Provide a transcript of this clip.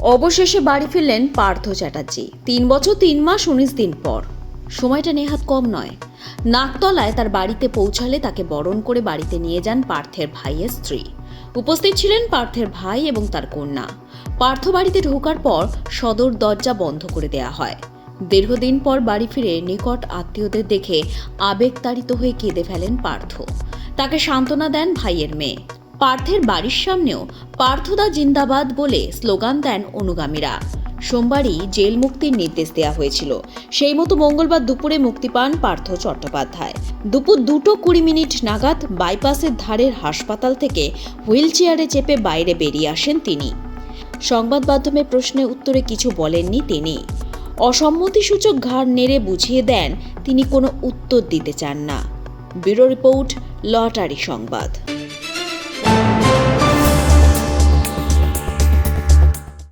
অবশেষে বাড়ি ফিরলেন পার্থ চ্যাটার্জি। তিন বছর, তিন মাস, উনিশ দিন পর। সময়টা নেহাত কম নয়। নাকতলায় তার বাড়িতে পৌঁছালে তাকে বরণ করে বাড়িতে নিয়ে যান পার্থের ভাইয়ের স্ত্রী। উপস্থিত ছিলেন পার্থের ভাই এবং তার কন্যা। পার্থ বাড়িতে ঢোকার পর সদর দরজা বন্ধ করে দেয়া হয়। দীর্ঘদিন পর বাড়ি ফিরে নিকট আত্মীয়দের দেখে আবেগতাড়িত হয়ে কেঁদে ফেলেন পার্থ। তাকে সান্ত্বনা দেন ভাইয়ের মেয়ে। পার্থের বাড়ির সামনেও পার্থদা জিন্দাবাদ বলে স্লোগান দেন অনুগামীরা। সোমবারই জেল মুক্তির নির্দেশ দেওয়া হয়েছিল। সেই মতো মঙ্গলবার দুপুরে মুক্তি পান পার্থ চট্টোপাধ্যায়। দুপুর দুটো কুড়ি মিনিট নাগাদ বাইপাসের ধারের হাসপাতাল থেকে হুইল চেয়ারে চেপে বাইরে বেরিয়ে আসেন তিনি। সংবাদ মাধ্যমে প্রশ্নে উত্তরে কিছু বলেননি তিনি। অসম্মতিসূচক ঘাড় নেড়ে বুঝিয়ে দেন, তিনি কোনো উত্তর দিতে চান না। ব্যুরো রিপোর্ট, লটারি সংবাদ।